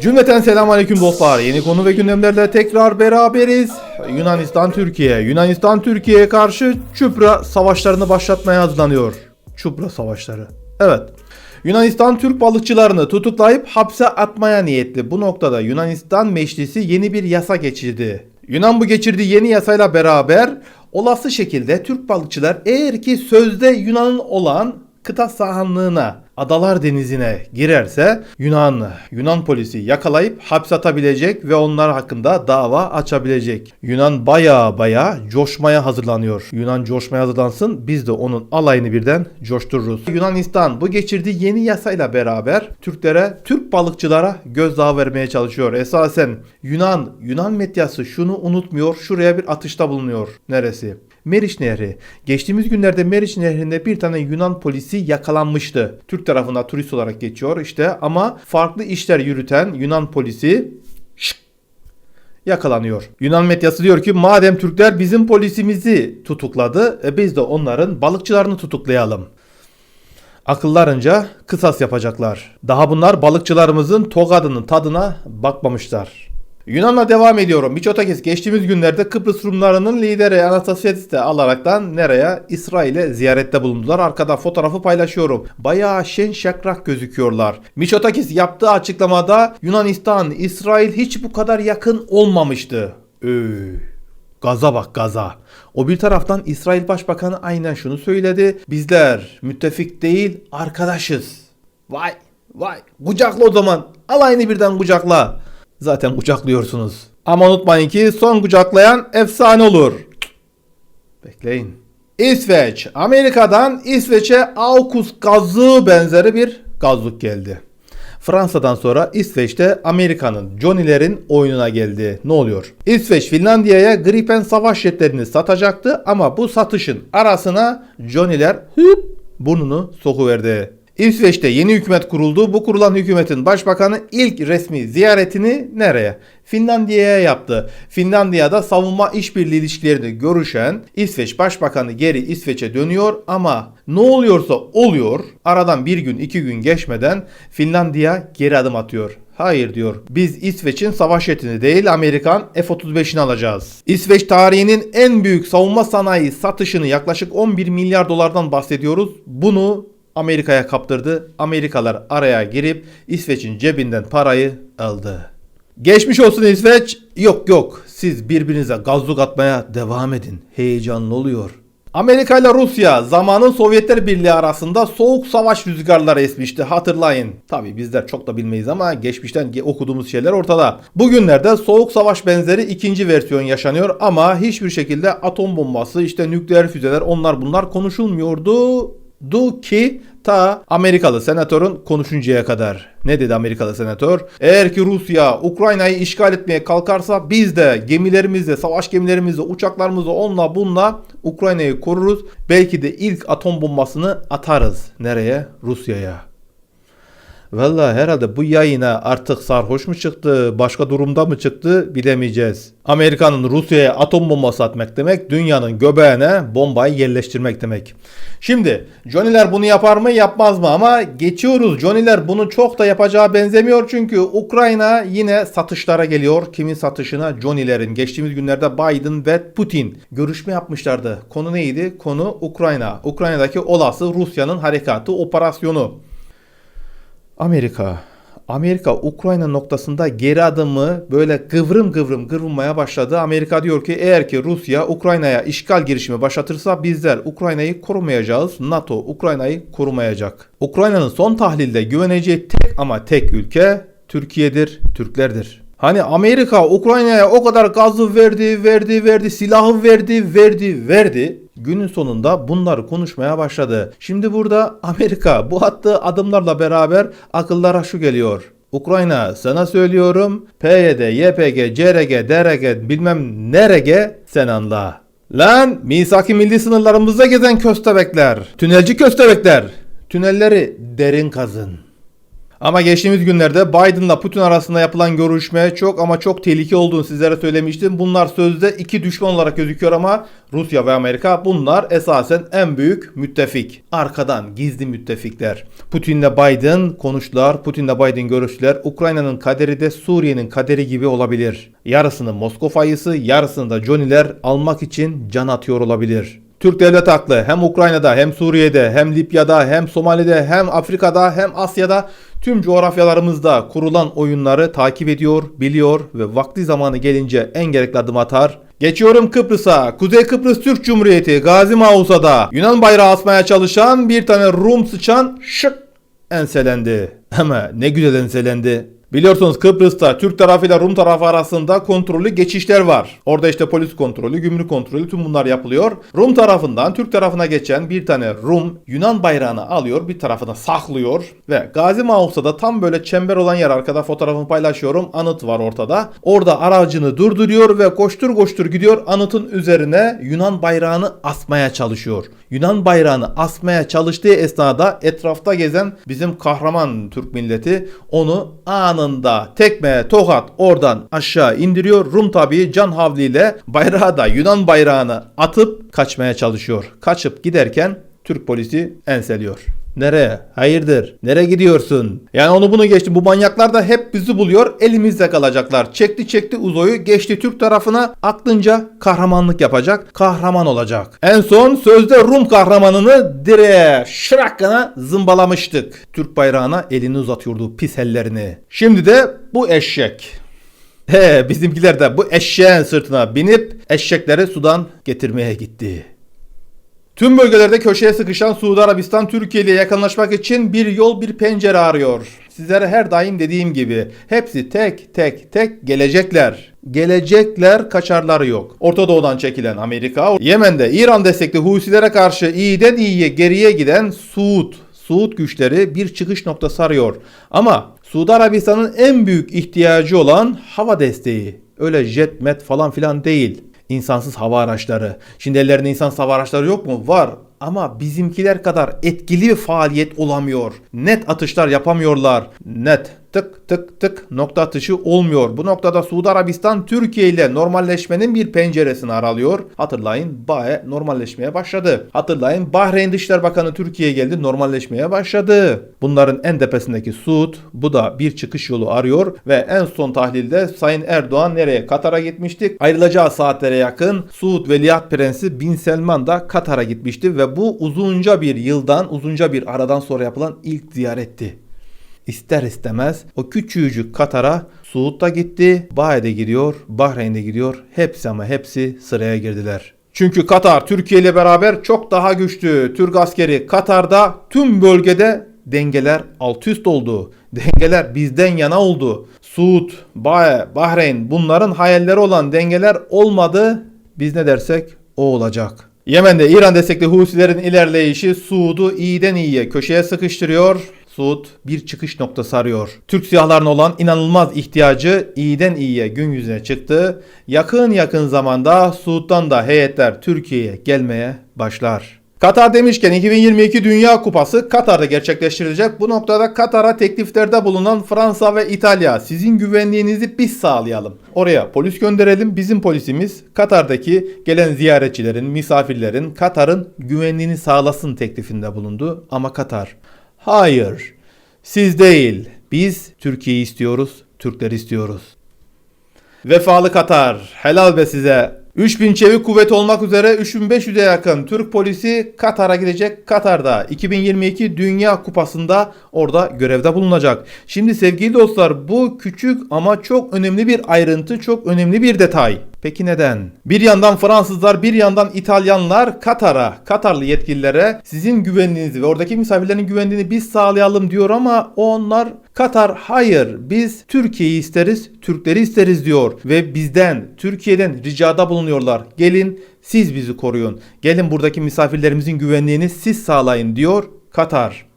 Cümleten selam aleyküm dostlar. Yeni konu ve gündemlerle tekrar beraberiz. Yunanistan Türkiye. Yunanistan Türkiye'ye karşı Çupra savaşlarını başlatmaya hazırlanıyor. Çupra savaşları. Evet. Yunanistan Türk balıkçılarını tutuklayıp hapse atmaya niyetli. Bu noktada Yunanistan Meclisi yeni bir yasa geçirdi. Yunan bu geçirdiği yeni yasayla beraber olası şekilde Türk balıkçılar eğer ki sözde Yunan'ın olan kıta sahanlığına, Adalar Denizi'ne girerse Yunan Yunan polisi yakalayıp hapse atabilecek ve onlar hakkında dava açabilecek. Yunan baya baya coşmaya hazırlanıyor. Yunan coşmaya hazırlansın biz de onun alayını birden coştururuz. Yunanistan bu geçirdiği yeni yasayla beraber Türklere, Türk balıkçılara gözdağı vermeye çalışıyor. Esasen Yunan, Yunan medyası şunu unutmuyor, şuraya bir atışta bulunuyor. Neresi? Meriç Nehri. Geçtiğimiz günlerde Meriç Nehri'nde bir tane Yunan polisi yakalanmıştı. Türk tarafına turist olarak geçiyor işte ama farklı işler yürüten Yunan polisi yakalanıyor. Yunan medyası diyor ki madem Türkler bizim polisimizi tutukladı e biz de onların balıkçılarını tutuklayalım. Akıllarınca kısas yapacaklar. Daha bunlar balıkçılarımızın togadının tadına bakmamışlar. Yunan'la devam ediyorum. Miçotakis geçtiğimiz günlerde Kıbrıs Rumlarının lideri Anastasiadis'i de alaraktan nereye? İsrail'e ziyarette bulundular. Arkada fotoğrafı paylaşıyorum. Bayağı şen şakrak gözüküyorlar. Miçotakis yaptığı açıklamada Yunanistan, İsrail hiç bu kadar yakın olmamıştı. Öy. Gaza bak gaza. O bir taraftan İsrail Başbakanı aynen şunu söyledi. Bizler müttefik değil arkadaşız. Vay vay kucakla o zaman. Alayını birden kucakla. Zaten kucaklıyorsunuz. Ama unutmayın ki son kucaklayan efsane olur. Bekleyin. İsveç. Amerika'dan İsveç'e AUKUS gazı benzeri bir gazlık geldi. Fransa'dan sonra İsveç'te Amerika'nın Johnny'lerin oyununa geldi. Ne oluyor? İsveç Finlandiya'ya Gripen savaş jetlerini satacaktı ama bu satışın arasına Johnny'ler hüp burnunu sokuverdi. İsveç'te yeni hükümet kuruldu. Bu kurulan hükümetin başbakanı ilk resmi ziyaretini nereye? Finlandiya'ya yaptı. Finlandiya'da savunma işbirliği ilişkilerini görüşen İsveç Başbakanı geri İsveç'e dönüyor ama ne oluyorsa oluyor. Aradan bir gün iki gün geçmeden Finlandiya geri adım atıyor. Hayır diyor. Biz İsveç'in savaş jetini değil Amerikan F-35'ini alacağız. İsveç tarihinin en büyük savunma sanayi satışını yaklaşık 11 milyar dolardan bahsediyoruz. Bunu Amerika'ya kaptırdı. Amerikalar araya girip İsveç'in cebinden parayı aldı. Geçmiş olsun İsveç. Yok yok. Siz birbirinize gazluk atmaya devam edin. Heyecanlı oluyor. Amerika ile Rusya zamanın Sovyetler Birliği arasında soğuk savaş rüzgarları esmişti hatırlayın. Tabi bizler çok da bilmeyiz ama geçmişten okuduğumuz şeyler ortada. Bugünlerde soğuk savaş benzeri ikinci versiyon yaşanıyor ama hiçbir şekilde atom bombası işte nükleer füzeler onlar bunlar konuşulmuyordu. Du ki ta Amerikalı senatörün konuşuncaya kadar. Ne dedi Amerikalı senatör? Eğer ki Rusya Ukrayna'yı işgal etmeye kalkarsa biz de gemilerimizle, savaş gemilerimizle, uçaklarımızla onunla bununla Ukrayna'yı koruruz. Belki de ilk atom bombasını atarız. Nereye? Rusya'ya. Valla herhalde bu yayına artık sarhoş mu çıktı, başka durumda mı çıktı bilemeyeceğiz. Amerika'nın Rusya'ya atom bombası atmak demek, dünyanın göbeğine bombayı yerleştirmek demek. Şimdi Johnny'ler bunu yapar mı yapmaz mı ama geçiyoruz. Johnny'ler bunu çok da yapacağı benzemiyor çünkü Ukrayna yine satışlara geliyor. Kimin satışına? Johnny'lerin. Geçtiğimiz günlerde Biden ve Putin görüşme yapmışlardı. Konu neydi? Konu Ukrayna. Ukrayna'daki olası Rusya'nın harekatı operasyonu. Amerika. Amerika Ukrayna noktasında geri adımı böyle kıvrım kıvrım kıvrılmaya başladı. Amerika diyor ki eğer ki Rusya Ukrayna'ya işgal girişimi başlatırsa bizler Ukrayna'yı korumayacağız. NATO Ukrayna'yı korumayacak. Ukrayna'nın son tahlilde güveneceği tek ama tek ülke Türkiye'dir, Türklerdir. Hani Amerika Ukrayna'ya o kadar gazı verdi, verdi, verdi, silahı verdi, verdi, verdi. Günün sonunda bunları konuşmaya başladı. Şimdi burada Amerika bu attığı adımlarla beraber akıllara şu geliyor. Ukrayna sana söylüyorum PYD, YPG, CRG, DRG bilmem nerege sen anla. Lan misaki milli sınırlarımızda gezen köstebekler, tünelci köstebekler, tünelleri derin kazın. Ama geçtiğimiz günlerde Biden'la Putin arasında yapılan görüşme çok ama çok tehlikeli olduğunu sizlere söylemiştim. Bunlar sözde iki düşman olarak gözüküyor ama Rusya ve Amerika bunlar esasen en büyük müttefik. Arkadan gizli müttefikler. Putin'le Biden konuştular. Putin'le Biden görüştüler. Ukrayna'nın kaderi de Suriye'nin kaderi gibi olabilir. Yarısını Moskova fayısı, yarısını da Johnny'ler almak için can atıyor olabilir. Türk devlet haklı. Hem Ukrayna'da hem Suriye'de hem Libya'da hem Somali'de hem Afrika'da hem Asya'da tüm coğrafyalarımızda kurulan oyunları takip ediyor, biliyor ve vakti zamanı gelince en gerekli adım atar. Geçiyorum Kıbrıs'a. Kuzey Kıbrıs Türk Cumhuriyeti Gazi Mausa'da Yunan bayrağı asmaya çalışan bir tane Rum sıçan şık enselendi. Ama ne güzel enselendi. Biliyorsunuz Kıbrıs'ta Türk tarafıyla Rum tarafı arasında kontrollü geçişler var. Orada işte polis kontrolü, gümrük kontrolü tüm bunlar yapılıyor. Rum tarafından Türk tarafına geçen bir tane Rum Yunan bayrağını alıyor, bir tarafına saklıyor ve Gazi Mausa'da tam böyle çember olan yer arkada fotoğrafını paylaşıyorum. Anıt var ortada. Orada aracını durduruyor ve koştur koştur gidiyor anıtın üzerine Yunan bayrağını asmaya çalışıyor. Yunan bayrağını asmaya çalıştığı esnada etrafta gezen bizim kahraman Türk milleti onu anında tekme tokat oradan aşağı indiriyor. Rum tabii can havliyle bayrağı da Yunan bayrağını atıp kaçmaya çalışıyor. Kaçıp giderken Türk polisi enseliyor. Nereye? Hayırdır? Nereye gidiyorsun? Yani onu bunu geçti. Bu manyaklar da hep bizi buluyor. Elimizde kalacaklar. Çekti çekti Uzo'yu geçti Türk tarafına. Aklınca kahramanlık yapacak. Kahraman olacak. En son sözde Rum kahramanını direğe şırakkana zımbalamıştık. Türk bayrağına elini uzatıyordu pis ellerini. Şimdi de bu eşek. He bizimkiler de bu eşeğin sırtına binip eşekleri sudan getirmeye gitti. Tüm bölgelerde köşeye sıkışan Suudi Arabistan Türkiye ile yakınlaşmak için bir yol bir pencere arıyor. Sizlere her daim dediğim gibi hepsi tek tek tek gelecekler. Gelecekler kaçarları yok. Orta Doğu'dan çekilen Amerika, Yemen'de İran destekli Husilere karşı iyiden iyiye geriye giden Suud, Suud güçleri bir çıkış noktası arıyor. Ama Suudi Arabistan'ın en büyük ihtiyacı olan hava desteği. Öyle jet met falan filan değil insansız hava araçları. Şimdi ellerinde insansız hava araçları yok mu? Var. Ama bizimkiler kadar etkili bir faaliyet olamıyor. Net atışlar yapamıyorlar. Net tık tık tık nokta atışı olmuyor. Bu noktada Suudi Arabistan Türkiye ile normalleşmenin bir penceresini aralıyor. Hatırlayın BAE normalleşmeye başladı. Hatırlayın Bahreyn Dışişleri Bakanı Türkiye'ye geldi normalleşmeye başladı. Bunların en tepesindeki Suud bu da bir çıkış yolu arıyor ve en son tahlilde Sayın Erdoğan nereye? Katar'a gitmiştik. Ayrılacağı saatlere yakın Suud Veliaht Prensi Bin Selman da Katar'a gitmişti ve bu uzunca bir yıldan, uzunca bir aradan sonra yapılan ilk ziyaretti. İster istemez o küçücük Katar'a Suud da gitti, Bahreyn'de gidiyor, Bahreyn'de gidiyor. Hepsi ama hepsi sıraya girdiler. Çünkü Katar Türkiye ile beraber çok daha güçlü. Türk askeri Katar'da tüm bölgede dengeler alt üst oldu. Dengeler bizden yana oldu. Suud, Bae, Bahreyn bunların hayalleri olan dengeler olmadı. Biz ne dersek o olacak. Yemen'de İran destekli Husilerin ilerleyişi Suud'u iyiden iyiye köşeye sıkıştırıyor. Suud bir çıkış noktası arıyor. Türk silahlarına olan inanılmaz ihtiyacı iyiden iyiye gün yüzüne çıktı. Yakın yakın zamanda Suud'dan da heyetler Türkiye'ye gelmeye başlar. Katar demişken 2022 Dünya Kupası Katar'da gerçekleştirilecek. Bu noktada Katar'a tekliflerde bulunan Fransa ve İtalya sizin güvenliğinizi biz sağlayalım. Oraya polis gönderelim. Bizim polisimiz Katar'daki gelen ziyaretçilerin, misafirlerin Katar'ın güvenliğini sağlasın teklifinde bulundu. Ama Katar hayır siz değil biz Türkiye'yi istiyoruz, Türkleri istiyoruz. Vefalı Katar helal be size. 3000 çevik kuvvet olmak üzere 3500'e yakın Türk polisi Katar'a gidecek. Katar'da 2022 Dünya Kupası'nda orada görevde bulunacak. Şimdi sevgili dostlar bu küçük ama çok önemli bir ayrıntı, çok önemli bir detay. Peki neden? Bir yandan Fransızlar, bir yandan İtalyanlar Katar'a, Katarlı yetkililere sizin güvenliğinizi ve oradaki misafirlerin güvenliğini biz sağlayalım diyor ama onlar Katar hayır biz Türkiye'yi isteriz, Türkleri isteriz diyor ve bizden, Türkiye'den ricada bulunuyorlar. Gelin siz bizi koruyun. Gelin buradaki misafirlerimizin güvenliğini siz sağlayın diyor Katar.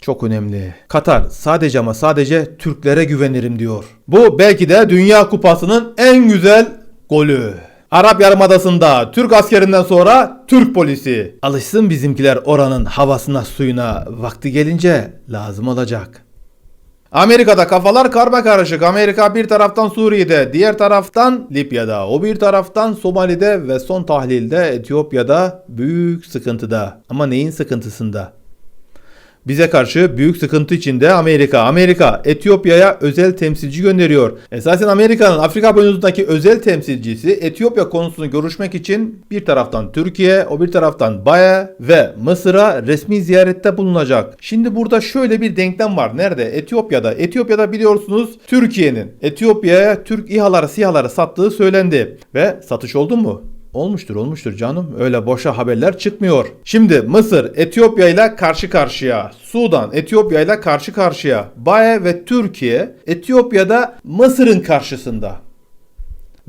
Çok önemli. Katar sadece ama sadece Türklere güvenirim diyor. Bu belki de Dünya Kupası'nın en güzel golü. Arap Yarımadası'nda Türk askerinden sonra Türk polisi. Alışsın bizimkiler oranın havasına suyuna vakti gelince lazım olacak. Amerika'da kafalar karma karışık. Amerika bir taraftan Suriye'de, diğer taraftan Libya'da, o bir taraftan Somali'de ve son tahlilde Etiyopya'da büyük sıkıntıda. Ama neyin sıkıntısında? Bize karşı büyük sıkıntı içinde Amerika. Amerika Etiyopya'ya özel temsilci gönderiyor. Esasen Amerika'nın Afrika boyunuzundaki özel temsilcisi Etiyopya konusunu görüşmek için bir taraftan Türkiye, o bir taraftan Baye ve Mısır'a resmi ziyarette bulunacak. Şimdi burada şöyle bir denklem var. Nerede? Etiyopya'da. Etiyopya'da biliyorsunuz Türkiye'nin Etiyopya'ya Türk İHA'ları, SİHA'ları sattığı söylendi. Ve satış oldu mu? Olmuştur olmuştur canım. Öyle boşa haberler çıkmıyor. Şimdi Mısır Etiyopya ile karşı karşıya. Sudan Etiyopya ile karşı karşıya. Baye ve Türkiye Etiyopya'da Mısır'ın karşısında.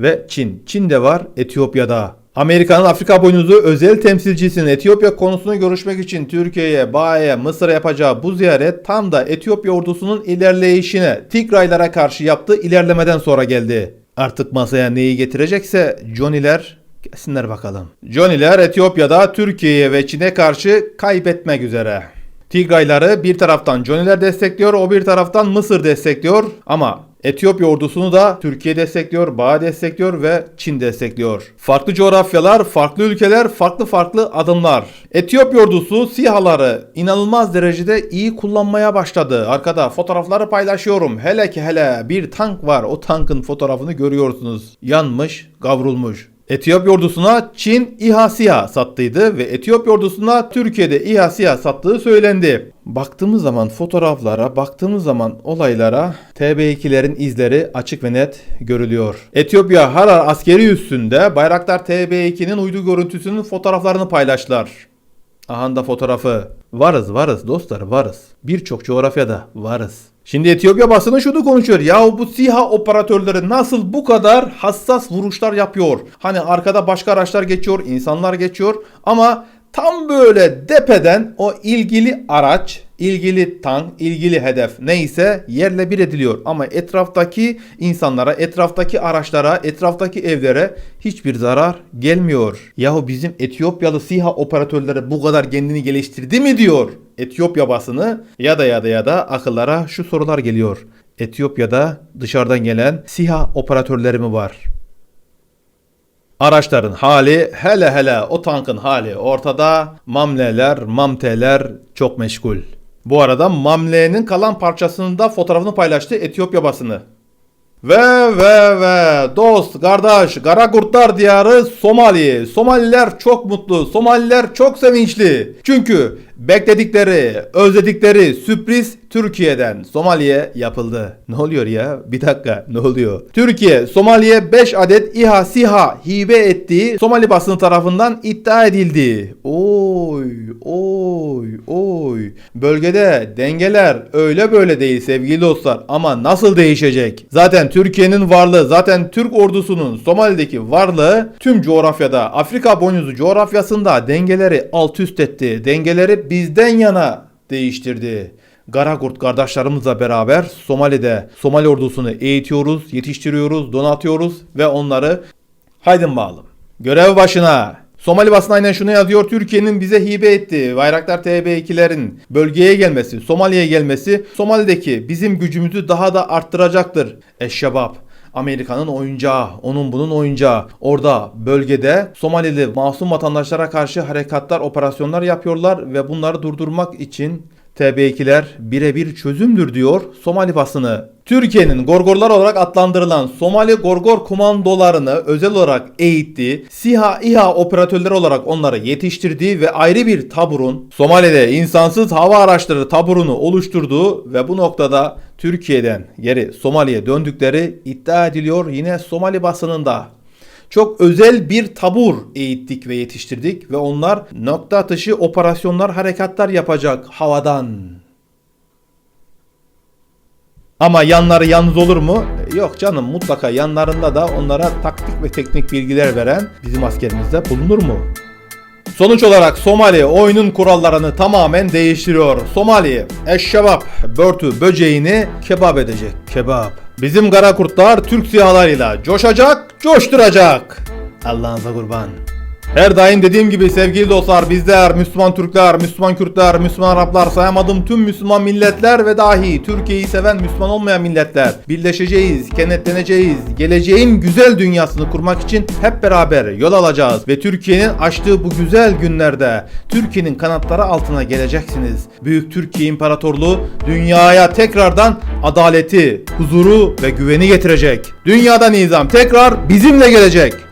Ve Çin. Çin de var Etiyopya'da. Amerika'nın Afrika boynuzu özel temsilcisinin Etiyopya konusunu görüşmek için Türkiye'ye, Baye'ye, Mısır'a yapacağı bu ziyaret tam da Etiyopya ordusunun ilerleyişine, Tigraylara karşı yaptığı ilerlemeden sonra geldi. Artık masaya neyi getirecekse Johnny'ler Gelsinler bakalım. Johnny'ler Etiyopya'da Türkiye'ye ve Çin'e karşı kaybetmek üzere. Tigrayları bir taraftan Johnny'ler destekliyor, o bir taraftan Mısır destekliyor ama Etiyopya ordusunu da Türkiye destekliyor, Bağ destekliyor ve Çin destekliyor. Farklı coğrafyalar, farklı ülkeler, farklı farklı adımlar. Etiyopya ordusu SİHA'ları inanılmaz derecede iyi kullanmaya başladı. Arkada fotoğrafları paylaşıyorum. Hele ki hele bir tank var. O tankın fotoğrafını görüyorsunuz. Yanmış, kavrulmuş. Etiyopya ordusuna Çin İHA SİHA sattıydı ve Etiyopya ordusuna Türkiye'de İHA SİHA sattığı söylendi. Baktığımız zaman fotoğraflara, baktığımız zaman olaylara TB2'lerin izleri açık ve net görülüyor. Etiyopya Harar askeri üssünde Bayraktar TB2'nin uydu görüntüsünün fotoğraflarını paylaştılar. Aha da fotoğrafı. Varız varız dostlar varız. Birçok coğrafyada varız. Şimdi Etiyopya basını şunu konuşuyor. Ya bu SİHA operatörleri nasıl bu kadar hassas vuruşlar yapıyor? Hani arkada başka araçlar geçiyor, insanlar geçiyor ama tam böyle depeden o ilgili araç, ilgili tank, ilgili hedef neyse yerle bir ediliyor. Ama etraftaki insanlara, etraftaki araçlara, etraftaki evlere hiçbir zarar gelmiyor. Yahu bizim Etiyopyalı SİHA operatörleri bu kadar kendini geliştirdi mi diyor Etiyopya basını ya da ya da ya da akıllara şu sorular geliyor. Etiyopya'da dışarıdan gelen SİHA operatörleri mi var? Araçların hali hele hele o tankın hali ortada. Mamleler, mamteler çok meşgul. Bu arada Mamle'nin kalan parçasının da fotoğrafını paylaştı Etiyopya basını. Ve ve ve dost kardeş Karagurtlar diyarı Somali. Somaliler çok mutlu. Somaliler çok sevinçli. Çünkü bekledikleri, özledikleri sürpriz Türkiye'den Somali'ye yapıldı. Ne oluyor ya? Bir dakika ne oluyor? Türkiye Somali'ye 5 adet İHA SİHA hibe ettiği Somali basını tarafından iddia edildi. Oy oy oy. Bölgede dengeler öyle böyle değil sevgili dostlar ama nasıl değişecek? Zaten Türkiye'nin varlığı, zaten Türk ordusunun Somali'deki varlığı tüm coğrafyada, Afrika boynuzu coğrafyasında dengeleri alt üst etti. Dengeleri bizden yana değiştirdi. Garagurt kardeşlerimizle beraber Somali'de Somali ordusunu eğitiyoruz, yetiştiriyoruz, donatıyoruz ve onları haydin bağlı. Görev başına. Somali basını aynen şunu yazıyor. Türkiye'nin bize hibe ettiği Bayraktar TB2'lerin bölgeye gelmesi, Somali'ye gelmesi Somali'deki bizim gücümüzü daha da arttıracaktır. Eşşebab. Amerika'nın oyuncağı, onun bunun oyuncağı. Orada bölgede Somalili masum vatandaşlara karşı harekatlar, operasyonlar yapıyorlar ve bunları durdurmak için TB2'ler birebir çözümdür diyor Somali basını. Türkiye'nin Gorgorlar olarak adlandırılan Somali Gorgor komandolarını özel olarak eğittiği, SİHA İHA operatörleri olarak onları yetiştirdiği ve ayrı bir taburun Somali'de insansız hava araçları taburunu oluşturduğu ve bu noktada Türkiye'den geri Somali'ye döndükleri iddia ediliyor yine Somali basınında. Çok özel bir tabur eğittik ve yetiştirdik ve onlar nokta atışı operasyonlar, harekatlar yapacak havadan. Ama yanları yalnız olur mu? Yok canım mutlaka yanlarında da onlara taktik ve teknik bilgiler veren bizim askerimizde bulunur mu? Sonuç olarak Somali oyunun kurallarını tamamen değiştiriyor. Somali eşşebap börtü böceğini kebap edecek. Kebap. Bizim kara kurtlar Türk sihalarıyla coşacak, coşturacak. Allah'ınıza kurban. Her daim dediğim gibi sevgili dostlar bizler Müslüman Türkler, Müslüman Kürtler, Müslüman Araplar sayamadım tüm Müslüman milletler ve dahi Türkiye'yi seven Müslüman olmayan milletler birleşeceğiz, kenetleneceğiz, geleceğin güzel dünyasını kurmak için hep beraber yol alacağız ve Türkiye'nin açtığı bu güzel günlerde Türkiye'nin kanatları altına geleceksiniz. Büyük Türkiye İmparatorluğu dünyaya tekrardan adaleti, huzuru ve güveni getirecek. Dünyada nizam tekrar bizimle gelecek.